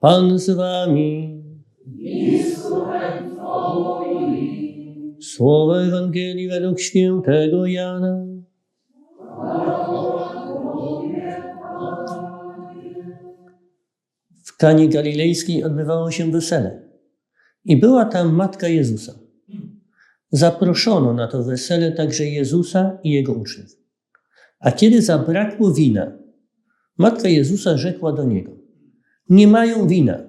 Pan z wami. Słowo Ewangelii według świętego Jana. W Kanie Galilejskiej odbywało się wesele i była tam matka Jezusa. Zaproszono na to wesele także Jezusa i jego uczniów. A kiedy zabrakło wina, matka Jezusa rzekła do niego: Nie mają wina.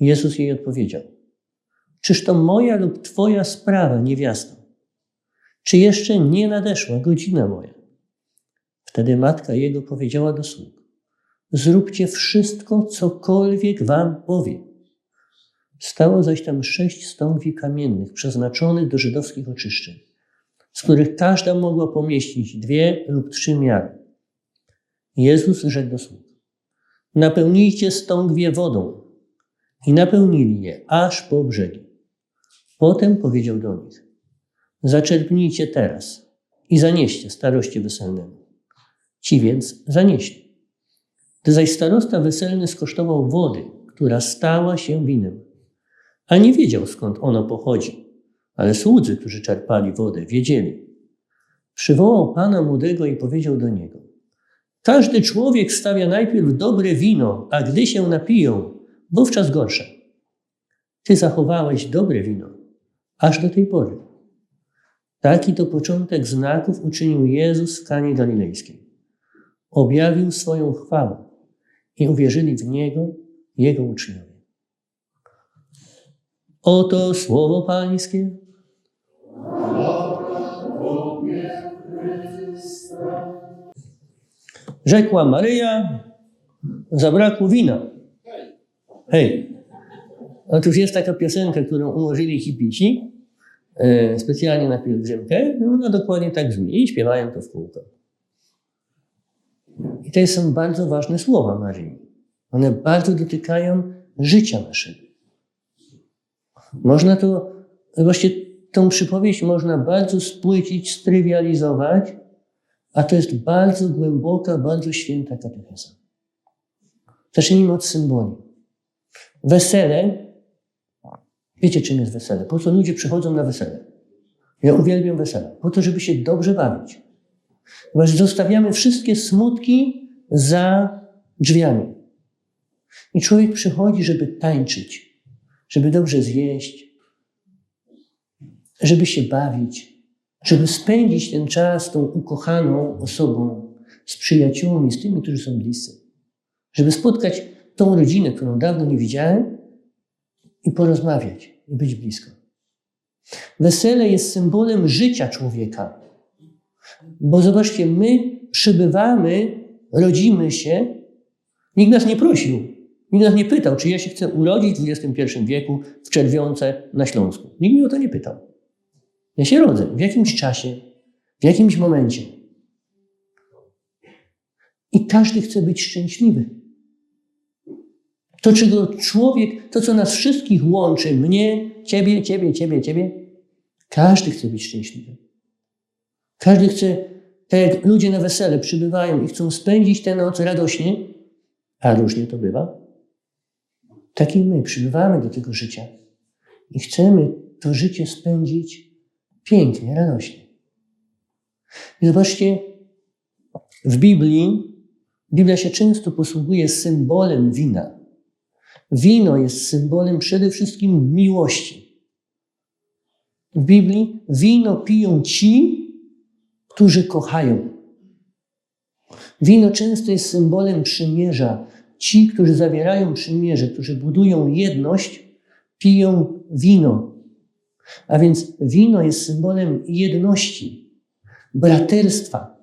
Jezus jej odpowiedział: Czyż to moja lub twoja sprawa, niewiasto? Czy jeszcze nie nadeszła godzina moja? Wtedy matka jego powiedziała do sług: Zróbcie wszystko, cokolwiek wam powie. Stało zaś tam sześć stągwi kamiennych, przeznaczonych do żydowskich oczyszczeń, z których każda mogła pomieścić dwie lub trzy miary. Jezus rzekł do sług: Napełnijcie stągwie wodą. I napełnili je aż po brzegi. Potem powiedział do nich: Zaczerpnijcie teraz i zanieście staroście weselnemu. Ci więc zanieśli. Gdy zaś starosta weselny skosztował wody, która stała się winem, a nie wiedział skąd ono pochodzi, ale słudzy, którzy czerpali wodę, wiedzieli. Przywołał pana młodego i powiedział do niego: Każdy człowiek stawia najpierw dobre wino, a gdy się napiją, wówczas gorsze. Ty zachowałeś dobre wino, aż do tej pory. Taki to początek znaków uczynił Jezus w Kanie Galilejskiej. Objawił swoją chwałę i uwierzyli w Niego Jego uczniowie. Oto słowo Pańskie. Rzekła Maryja, zabrakło wina. Hej. Otóż jest taka piosenka, którą ułożyli hipici e, specjalnie na pielgrzymkę. No ona dokładnie tak brzmi i śpiewają to w kółko. I to są bardzo ważne słowa Maryi. One bardzo dotykają życia naszego. Można to, właśnie tą przypowieść można bardzo spłycić, strywializować, a to jest bardzo głęboka, bardzo święta katecheza. Zacznijmy od symboli. Wesele, wiecie czym jest wesele? Po co ludzie przychodzą na wesele? Ja uwielbiam wesele. Po to, żeby się dobrze bawić. Ponieważ zostawiamy wszystkie smutki za drzwiami. I człowiek przychodzi, żeby tańczyć, żeby dobrze zjeść, żeby się bawić, żeby spędzić ten czas tą ukochaną osobą, z przyjaciółmi, z tymi, którzy są bliscy. Żeby spotkać tą rodzinę, którą dawno nie widziałem i porozmawiać, i być blisko. Wesele jest symbolem życia człowieka. Bo zobaczcie, my przybywamy, rodzimy się, nikt nas nie prosił, nikt nas nie pytał, czy ja się chcę urodzić w XXI wieku w Czerwionce na Śląsku. Nikt mnie o to nie pytał. Ja się rodzę w jakimś czasie, w jakimś momencie. I każdy chce być szczęśliwy. To, czego człowiek, to, co nas wszystkich łączy, mnie, ciebie, ciebie, ciebie, ciebie, każdy chce być szczęśliwy. Każdy chce, tak jak ludzie na wesele przybywają i chcą spędzić tę noc radośnie, a różnie to bywa, tak i my przybywamy do tego życia i chcemy to życie spędzić pięknie, radośnie. I zobaczcie, w Biblii, Biblia się często posługuje symbolem wina. Wino jest symbolem przede wszystkim miłości. W Biblii wino piją ci, którzy kochają. Wino często jest symbolem przymierza. Ci, którzy zawierają przymierze, którzy budują jedność, piją wino. A więc wino jest symbolem jedności, braterstwa,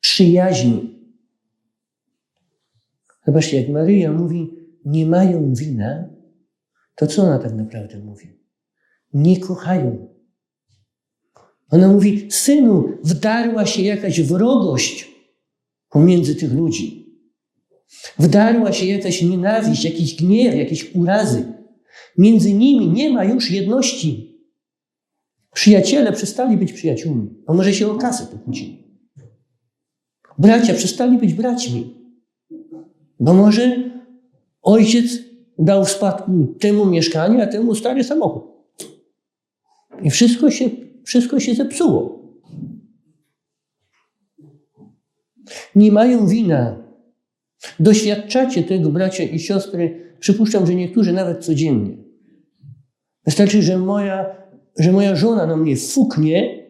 przyjaźni. Zobaczcie, jak Maryja mówi, nie mają wina, to co ona tak naprawdę mówi? Nie kochają. Ona mówi, synu, wdarła się jakaś wrogość pomiędzy tych ludzi. Wdarła się jakaś nienawiść, jakiś gniew, jakieś urazy. Między nimi nie ma już jedności. Przyjaciele przestali być przyjaciółmi, a może się o kasę pokłócili. Bracia przestali być braćmi, bo może ojciec dał w spadku temu mieszkanie, a temu stary samochód. I wszystko się, wszystko się zepsuło. Nie mają wina. Doświadczacie tego, bracia i siostry, przypuszczam, że niektórzy nawet codziennie. Wystarczy, że moja, że moja żona na mnie fuknie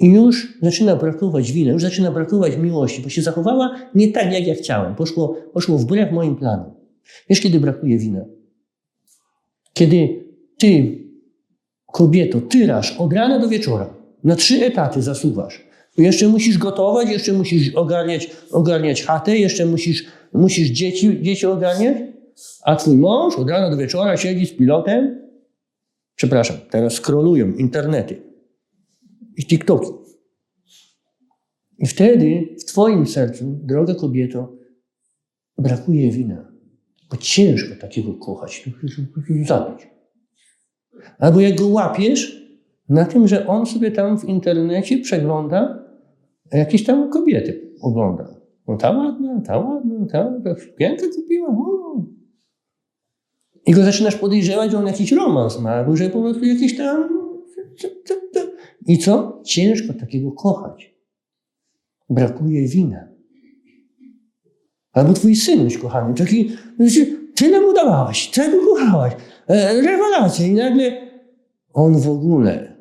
i już zaczyna brakować winy, już zaczyna brakować miłości, bo się zachowała nie tak, jak ja chciałem. Poszło, poszło wbrew moim planom. Wiesz, kiedy brakuje wina? Kiedy ty, kobieto, tyrasz od rana do wieczora, na trzy etaty zasuwasz. Jeszcze musisz gotować, jeszcze musisz ogarniać, ogarniać chatę, jeszcze musisz, musisz dzieci, dzieci ogarniać, a twój mąż od rana do wieczora siedzi z pilotem. Przepraszam, teraz scrollują internety i TikToki. I wtedy w twoim sercu, droga kobieto, brakuje wina. Bo ciężko takiego kochać, to musisz zabić. Albo jak go łapiesz na tym, że on sobie tam w internecie przegląda jakieś tam kobiety, ogląda. No ta ładna, ta ładna, ta, ta sukienkę kupiła. O. I go zaczynasz podejrzewać, że on jakiś romans ma, że po prostu jakiś tam... I co? Ciężko takiego kochać. Brakuje wina. Albo twój synuś, kochany, taki, tyle mu dawałaś, tego kochałaś, e, rewelacja i nagle on w ogóle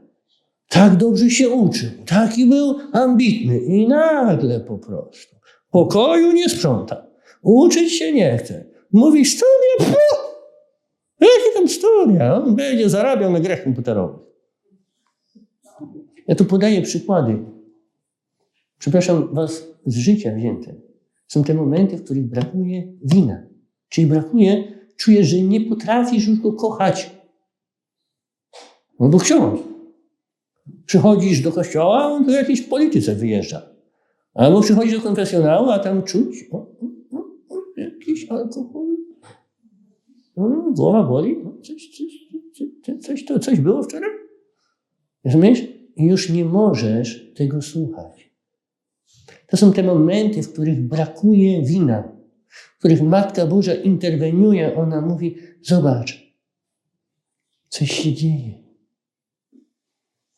tak dobrze się uczył, taki był ambitny i nagle po prostu pokoju nie sprząta, uczyć się nie chce. Mówi studia, puh! Jakie tam studia, on będzie zarabiał na grach komputerowych. Ja tu podaję przykłady. Przepraszam was z życia wzięte. Są te momenty, w których brakuje wina. Czyli brakuje, czujesz, że nie potrafisz już go kochać. No bo ksiądz. Przychodzisz do kościoła, on do jakiejś polityce wyjeżdża. Albo przychodzisz do konfesjonału, a tam czuć o, o, o, jakiś alkohol. No, głowa boli. No, coś, coś, coś, to, coś było wczoraj? Rozumiesz? I już nie możesz tego słuchać. To są te momenty, w których brakuje wina, w których Matka Boża interweniuje. Ona mówi: Zobacz, coś się dzieje.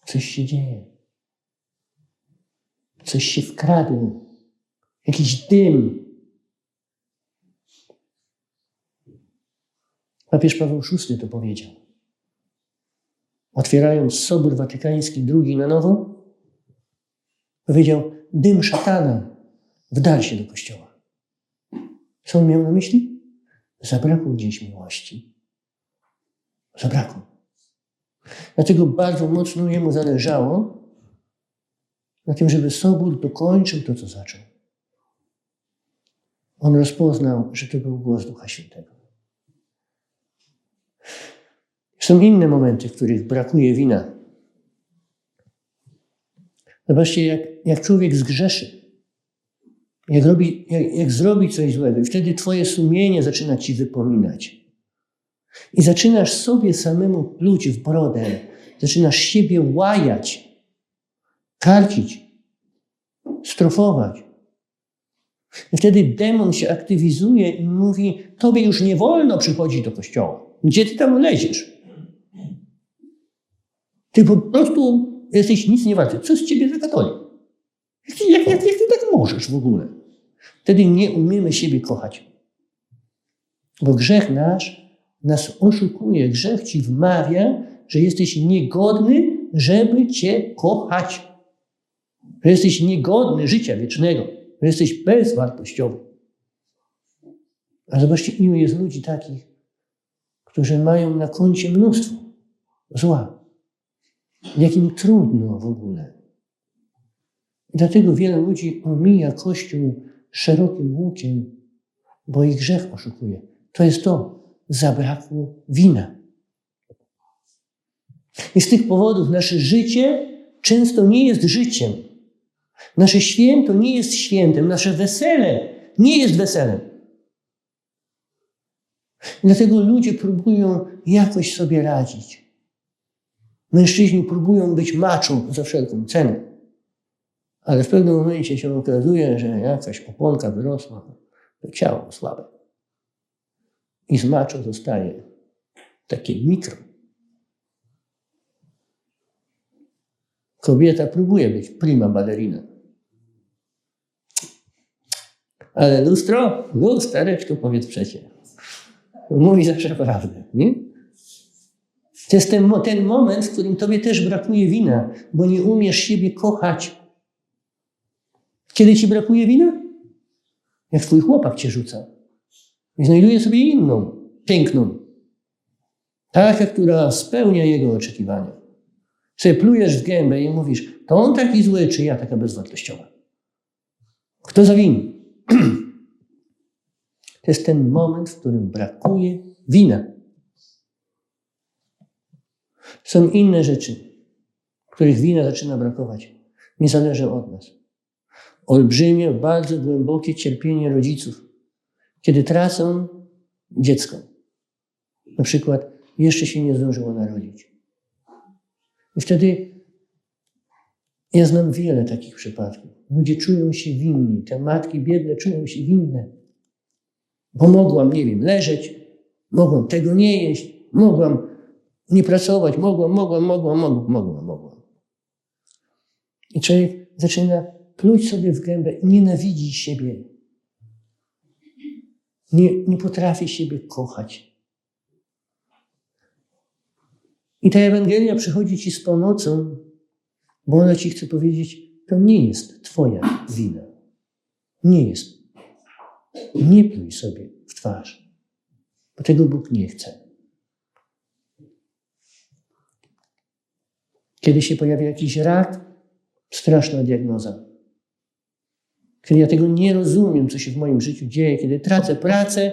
Coś się dzieje. Coś się wkradło. Jakiś dym. Papież Paweł VI to powiedział. Otwierając Sobór Watykański II na nowo, powiedział: Dym szatana wdal się do kościoła. Co on miał na myśli? Zabrakło gdzieś miłości. Zabrakło. Dlatego bardzo mocno jemu zależało na tym, żeby Sobór dokończył to, co zaczął. On rozpoznał, że to był głos Ducha Świętego. Są inne momenty, w których brakuje wina. Zobaczcie, jak, jak człowiek zgrzeszy, jak, robi, jak, jak zrobi coś złego, i wtedy Twoje sumienie zaczyna Ci wypominać. I zaczynasz sobie samemu pluć w brodę, zaczynasz siebie łajać, karcić, strofować. I wtedy demon się aktywizuje i mówi: Tobie już nie wolno przychodzić do kościoła. Gdzie ty tam leziesz? Ty po prostu jesteś nic nie warty. Co z ciebie za katolik? Jak, jak, jak, jak ty tak możesz w ogóle? Wtedy nie umiemy siebie kochać. Bo grzech nasz nas oszukuje. Grzech ci wmawia, że jesteś niegodny, żeby cię kochać. Że jesteś niegodny życia wiecznego. Że jesteś bezwartościowy. A zobaczcie, ilu jest ludzi takich, którzy mają na koncie mnóstwo zła. Jak im trudno w ogóle. Dlatego wiele ludzi omija Kościół szerokim łukiem, bo ich grzech oszukuje. To jest to, zabrakło wina. I z tych powodów nasze życie często nie jest życiem. Nasze święto nie jest świętem, nasze wesele nie jest weselem. Dlatego ludzie próbują jakoś sobie radzić. Mężczyźni próbują być maczą za wszelką cenę. Ale w pewnym momencie się okazuje, że jakaś oponka wyrosła, to ciało słabe. I z maczo zostaje takie mikro. Kobieta próbuje być prima ballerina. Ale lustro, lustereczko powiedz przecie. Mówi zawsze prawdę, nie? To jest ten, ten moment, w którym tobie też brakuje wina, bo nie umiesz siebie kochać. Kiedy ci brakuje wina? Jak twój chłopak cię rzuca. I znajduje sobie inną, piękną. Taka, która spełnia jego oczekiwania. Sobie plujesz w gębę i mówisz, to on taki zły, czy ja taka bezwartościowa. Kto zawini? To jest ten moment, w którym brakuje wina. Są inne rzeczy, których wina zaczyna brakować. Nie zależy od nas. Olbrzymie, bardzo głębokie cierpienie rodziców, kiedy tracą dziecko. Na przykład jeszcze się nie zdążyło narodzić. I wtedy ja znam wiele takich przypadków. Ludzie czują się winni, te matki biedne czują się winne. Bo mogłam, nie wiem, leżeć, mogłam tego nie jeść, mogłam nie pracować, mogłam, mogłam, mogłam, mogłam, mogłam, mogłam. I człowiek zaczyna pluć sobie w gębę, nienawidzi siebie. Nie, nie potrafi siebie kochać. I ta Ewangelia przychodzi ci z pomocą, bo ona ci chce powiedzieć, to nie jest twoja wina. Nie jest. Nie pluj sobie w twarz, bo tego Bóg nie chce. Kiedy się pojawia jakiś rak, straszna diagnoza. Kiedy ja tego nie rozumiem, co się w moim życiu dzieje, kiedy tracę pracę,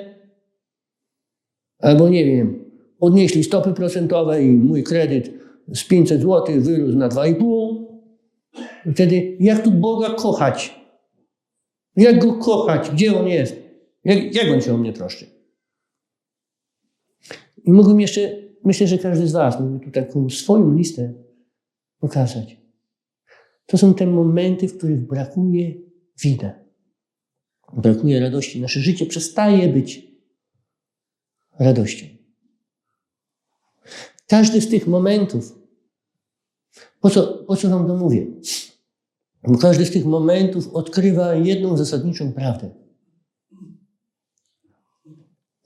albo nie wiem, podnieśli stopy procentowe i mój kredyt z 500 zł wyrósł na 2,5. Wtedy jak tu Boga kochać? Jak Go kochać? Gdzie On jest? Jak, jak On się o mnie troszczy? I mógłbym jeszcze, myślę, że każdy z Was mógłby tu taką swoją listę pokazać. To są te momenty, w których brakuje wina. Brakuje radości. Nasze życie przestaje być radością. Każdy z tych momentów, po co, po co Wam to mówię? Bo każdy z tych momentów odkrywa jedną zasadniczą prawdę.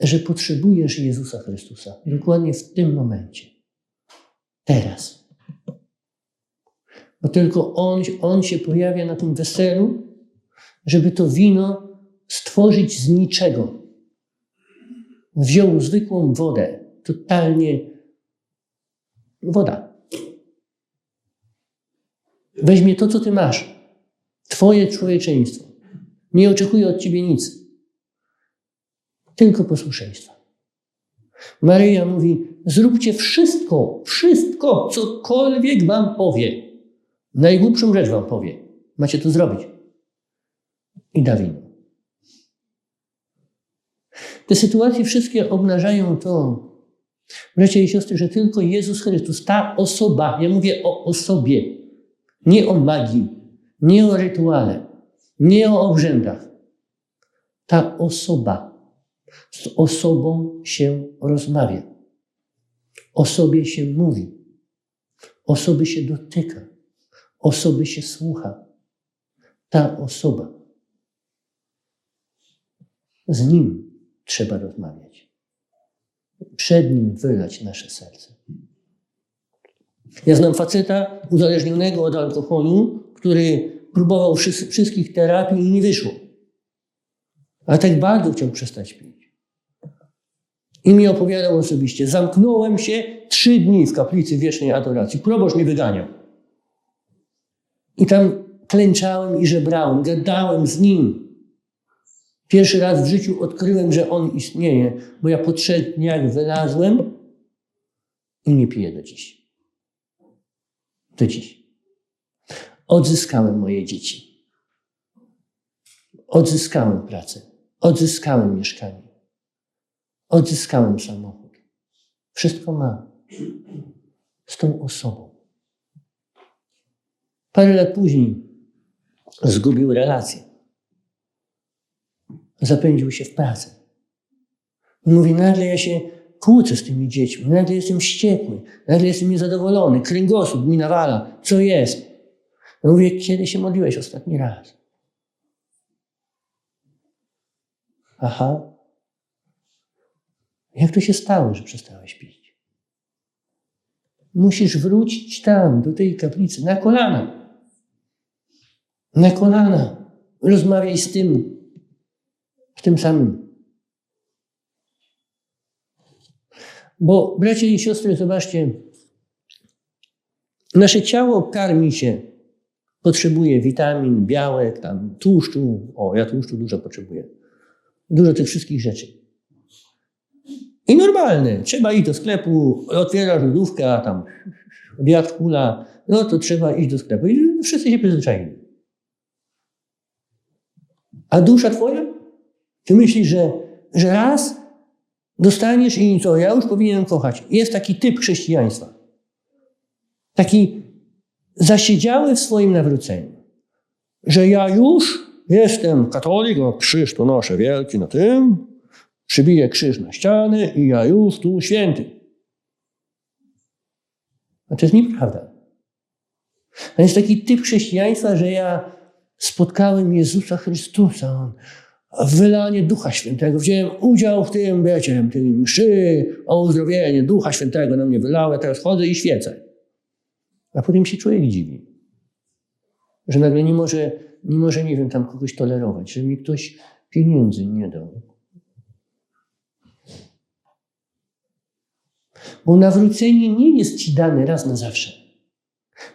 Że potrzebujesz Jezusa Chrystusa dokładnie w tym momencie. Teraz. Bo tylko on, on się pojawia na tym weselu, żeby to wino stworzyć z niczego. Wziął zwykłą wodę, totalnie woda. Weźmie to, co ty masz, twoje człowieczeństwo. Nie oczekuje od ciebie nic, tylko posłuszeństwa. Maryja mówi: Zróbcie wszystko, wszystko, cokolwiek wam powie. Najgłupszą rzecz wam powie. Macie to zrobić. I da wino. Te sytuacje wszystkie obnażają to, bracia i siostry, że tylko Jezus Chrystus, ta osoba, ja mówię o osobie, nie o magii, nie o rytuale, nie o obrzędach. Ta osoba, z osobą się rozmawia, osobie się mówi, osoby się dotyka, osoby się słucha. Ta osoba. Z nim trzeba rozmawiać. Przed nim wylać nasze serce. Ja znam faceta uzależnionego od alkoholu, który próbował wszystkich terapii i nie wyszło. A tak bardzo chciał przestać pić. I mi opowiadał osobiście. Zamknąłem się trzy dni w kaplicy wiecznej adoracji. Proboszcz mnie wyganiał. I tam klęczałem i żebrałem, gadałem z nim. Pierwszy raz w życiu odkryłem, że on istnieje, bo ja po trzech dniach wylazłem i nie piję do dziś. Do dziś. Odzyskałem moje dzieci. Odzyskałem pracę. Odzyskałem mieszkanie. Odzyskałem samochód. Wszystko mam. Z tą osobą. Parę lat później zgubił relację. Zapędził się w pracę. Mówi, nagle ja się kłócę z tymi dziećmi, nagle jestem wściekły, nagle jestem niezadowolony, kręgosłup mi nawala. Co jest? Mówię, kiedy się modliłeś ostatni raz? Aha. Jak to się stało, że przestałeś pić? Musisz wrócić tam, do tej kaplicy, na kolana. Na kolana. Rozmawiaj z tym, z tym samym. Bo bracia i siostry, zobaczcie, nasze ciało karmi się, potrzebuje witamin, białek, tam tłuszczu. O, ja tłuszczu dużo potrzebuję. Dużo tych wszystkich rzeczy. I normalne. Trzeba iść do sklepu, otwiera lodówka, tam wiatr kula, no to trzeba iść do sklepu. I wszyscy się przyzwyczaili. A dusza twoja? Ty myślisz, że, że raz dostaniesz i co, ja już powinienem kochać. Jest taki typ chrześcijaństwa. Taki zasiedziały w swoim nawróceniu. Że ja już jestem katolik, o krzyż to noszę wielki na tym, przybiję krzyż na ścianę i ja już tu święty. A to jest nieprawda. To jest taki typ chrześcijaństwa, że ja spotkałem Jezusa Chrystusa, wylanie Ducha Świętego. Wziąłem udział w tym, wiecie, tej mszy o uzdrowienie Ducha Świętego na mnie wylał, ja teraz chodzę i świecę. A potem się człowiek dziwi, że nagle nie może, nie może, nie wiem, tam kogoś tolerować, że mi ktoś pieniędzy nie dał. Bo nawrócenie nie jest ci dane raz na zawsze.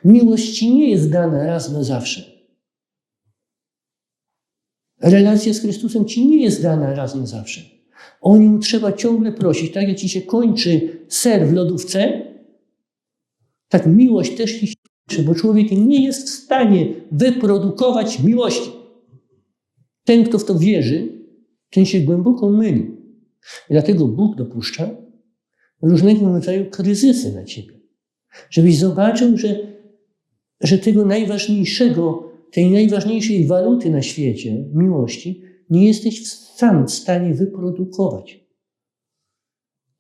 Miłość ci nie jest dana raz na zawsze. Relacja z Chrystusem ci nie jest dana raz na zawsze. O nią trzeba ciągle prosić. Tak jak ci się kończy ser w lodówce, tak miłość też ci się kończy, bo człowiek nie jest w stanie wyprodukować miłości. Ten, kto w to wierzy, ten się głęboko myli. I dlatego Bóg dopuszcza różnego rodzaju kryzysy na ciebie. Żebyś zobaczył, że, że tego najważniejszego tej najważniejszej waluty na świecie, miłości, nie jesteś sam w stanie wyprodukować.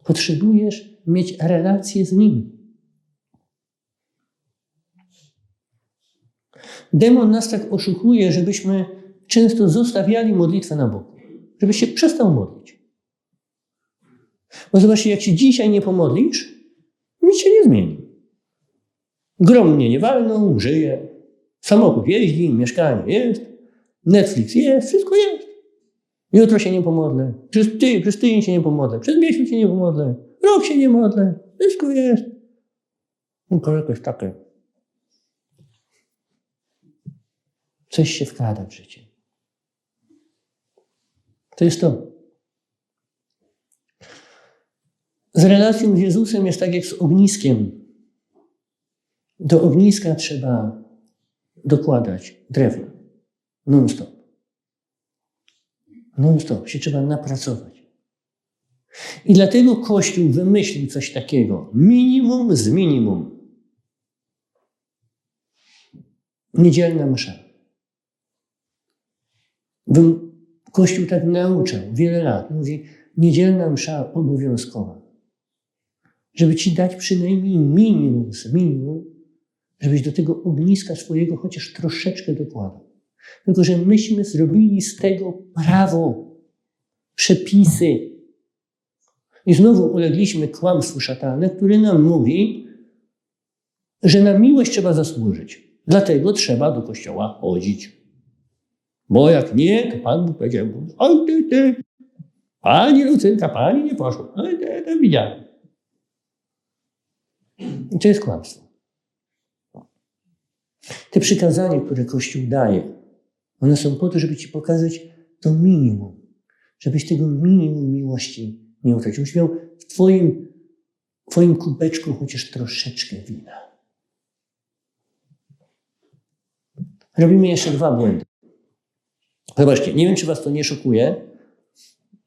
Potrzebujesz mieć relację z Nim. Demon nas tak oszukuje, żebyśmy często zostawiali modlitwę na boku, żebyś się przestał modlić. Bo zobaczcie, jak się dzisiaj nie pomodlisz, nic się nie zmieni. Grom mnie nie walną, żyję, Samochód jeździ, mieszkanie jest, Netflix jest, wszystko jest. Jutro się nie pomodlę. Przez, ty, przez tydzień się nie pomodlę. Przez miesiąc się nie pomodlę. Rok się nie modlę. Wszystko jest. Tylko jakoś takie. Coś się wkrada w życie. To jest to. Z relacją z Jezusem jest tak jak z ogniskiem. Do ogniska trzeba dokładać drewno. Non-stop. Non-stop się trzeba napracować. I dlatego Kościół wymyślił coś takiego. Minimum z minimum. Niedzielna msza. Kościół tak nauczał wiele lat. Mówi, niedzielna msza obowiązkowa. Żeby ci dać przynajmniej minimum z minimum, żebyś do tego ogniska swojego chociaż troszeczkę dokładał. Tylko, że myśmy zrobili z tego prawo, przepisy. I znowu ulegliśmy kłamstwu szatana, który nam mówi, że na miłość trzeba zasłużyć. Dlatego trzeba do kościoła chodzić. Bo jak nie, to Pan Bóg powiedział, oj ty, ty, pani Lucynka, pani nie poszła. Oj, ty, ty, widziałem. I to jest kłamstwo. Te przykazania, które Kościół daje, one są po to, żeby Ci pokazać to minimum, żebyś tego minimum miłości nie utracił. Żebyś miał w Twoim, twoim kubeczku chociaż troszeczkę wina. Robimy jeszcze dwa błędy. Zobaczcie, nie wiem, czy Was to nie szokuje.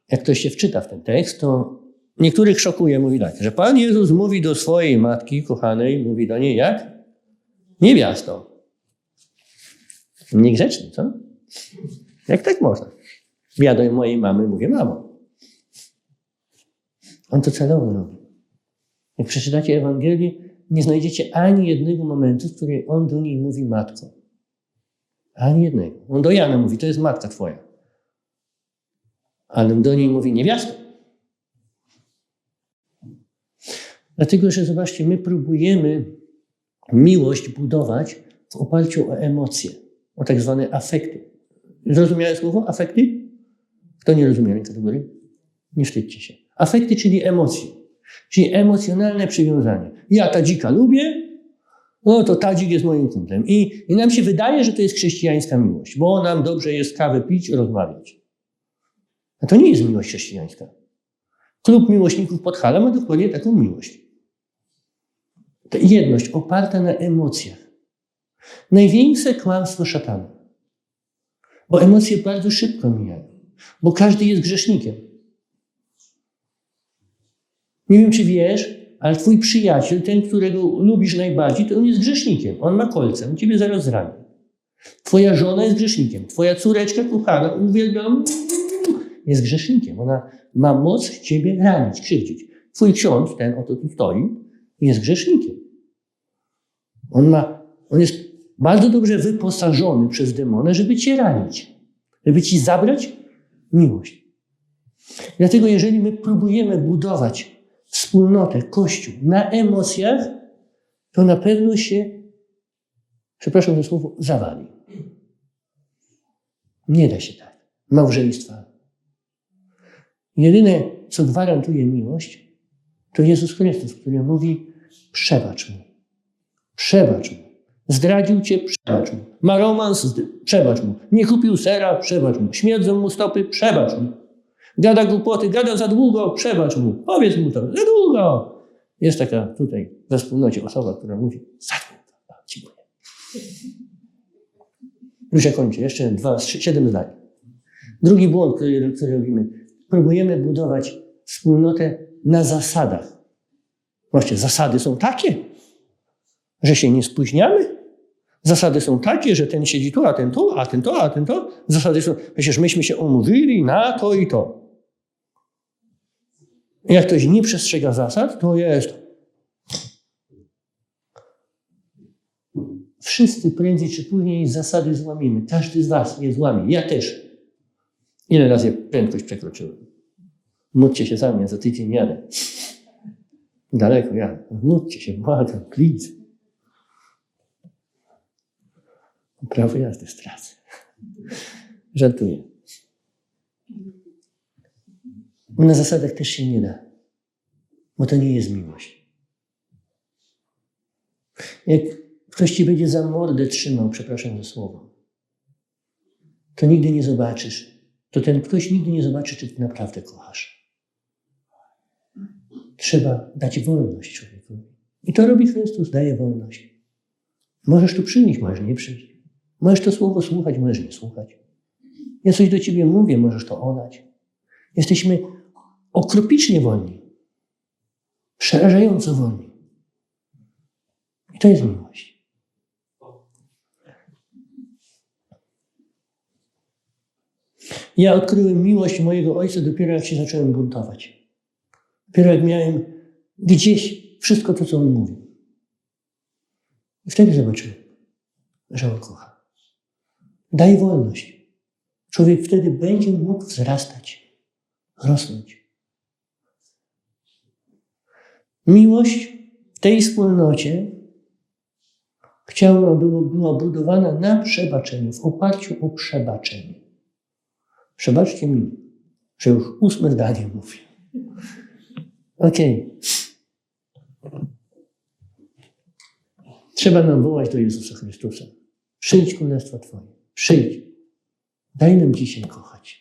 Jak ktoś się wczyta w ten tekst, to niektórych szokuje, mówi tak, że Pan Jezus mówi do swojej matki kochanej, mówi do niej jak? Niewiasto. Niegrzeczny, co? Jak tak można? Ja do mojej mamy mówię, mamo. On to celowo robi. Jak przeczytacie Ewangelię, nie znajdziecie ani jednego momentu, w którym on do niej mówi matko. Ani jednego. On do Jana mówi, to jest matka twoja. Ale do niej mówi niewiasto. Dlatego, że zobaczcie, my próbujemy miłość budować w oparciu o emocje, o tak zwane afekty. Zrozumiałe słowo? Afekty? Kto nie rozumie tej kategorii? Nie wstydźcie się. Afekty, czyli emocje. Czyli emocjonalne przywiązanie. Ja tadzika lubię, no to tadzik jest moim kumplem. I, I nam się wydaje, że to jest chrześcijańska miłość, bo nam dobrze jest kawę pić, rozmawiać. A to nie jest miłość chrześcijańska. Klub miłośników Podhala ma dokładnie taką miłość. To jedność oparta na emocjach. Największe kłamstwo szatana. Bo emocje bardzo szybko mijają. Bo każdy jest grzesznikiem. Nie wiem, czy wiesz, ale twój przyjaciel, ten, którego lubisz najbardziej, to on jest grzesznikiem. On ma kolce, on ciebie zaraz zrani. Twoja żona jest grzesznikiem. Twoja córeczka kochana, uwielbiam, jest grzesznikiem. Ona ma moc ciebie ranić, krzywdzić. Twój ksiądz, ten oto tu stoi, jest grzesznikiem. On ma, on jest bardzo dobrze wyposażony przez demona, żeby cię ranić, żeby ci zabrać miłość. Dlatego, jeżeli my próbujemy budować wspólnotę, kościół na emocjach, to na pewno się, przepraszam za słowo, zawali. Nie da się tak. Małżeństwa. Jedyne, co gwarantuje miłość, to Jezus Chrystus, który mówi: przebacz mu. Przebacz mu. Zdradził cię, przebacz mu. Ma romans, przebacz mu. Nie kupił sera, przebacz mu. Śmierdzą mu stopy, przebacz mu. Gada głupoty, gada za długo, przebacz mu. Powiedz mu to, za długo. Jest taka tutaj we wspólnocie osoba, która mówi, za długo. Dziękuję. Już ja kończę, jeszcze dwa, trzy, siedem zdań. Drugi błąd, który, który robimy. Próbujemy budować wspólnotę na zasadach. Właśnie, zasady są takie, że się nie spóźniamy. Zasady są takie, że ten siedzi tu, a ten tu, a ten to, a ten to. Zasady są, przecież myśmy się umówili na to i to. Jak ktoś nie przestrzega zasad, to jest. Wszyscy prędzej czy później zasady złamimy. Każdy z Was je złamie. Ja też. Ile razy prędkość przekroczyłem? Módlcie się za mnie, za tydzień jadę. Daleko jadę. Módlcie się, błagam, please. Prawo jazdy stracę. Żartuję. Na zasadach też się nie da, bo to nie jest miłość. Jak ktoś ci będzie za mordę trzymał, przepraszam za słowo, to nigdy nie zobaczysz, to ten ktoś nigdy nie zobaczy, czy ty naprawdę kochasz. Trzeba dać wolność człowiekowi. I to robi Chrystus, daje wolność. Możesz tu przyjść, możesz nie przyjść. Możesz to słowo słuchać, możesz nie słuchać. Ja coś do ciebie mówię, możesz to olać. Jesteśmy okropicznie wolni. Przerażająco wolni. I to jest miłość. Ja odkryłem miłość mojego ojca dopiero jak się zacząłem buntować. Dopiero jak miałem gdzieś wszystko to, co on mówił. I wtedy zobaczyłem, że on kocha. Daj wolność. Człowiek wtedy będzie mógł wzrastać, rosnąć. Miłość w tej wspólnocie chciała, było, była budowana na przebaczeniu, w oparciu o przebaczenie. Przebaczcie mi, że już ósme zdanie mówię. Okej. Okay. Trzeba nam wołać do Jezusa Chrystusa. Przyjdź królestwo Twoje. Przyjdź. Daj nam dzisiaj kochać.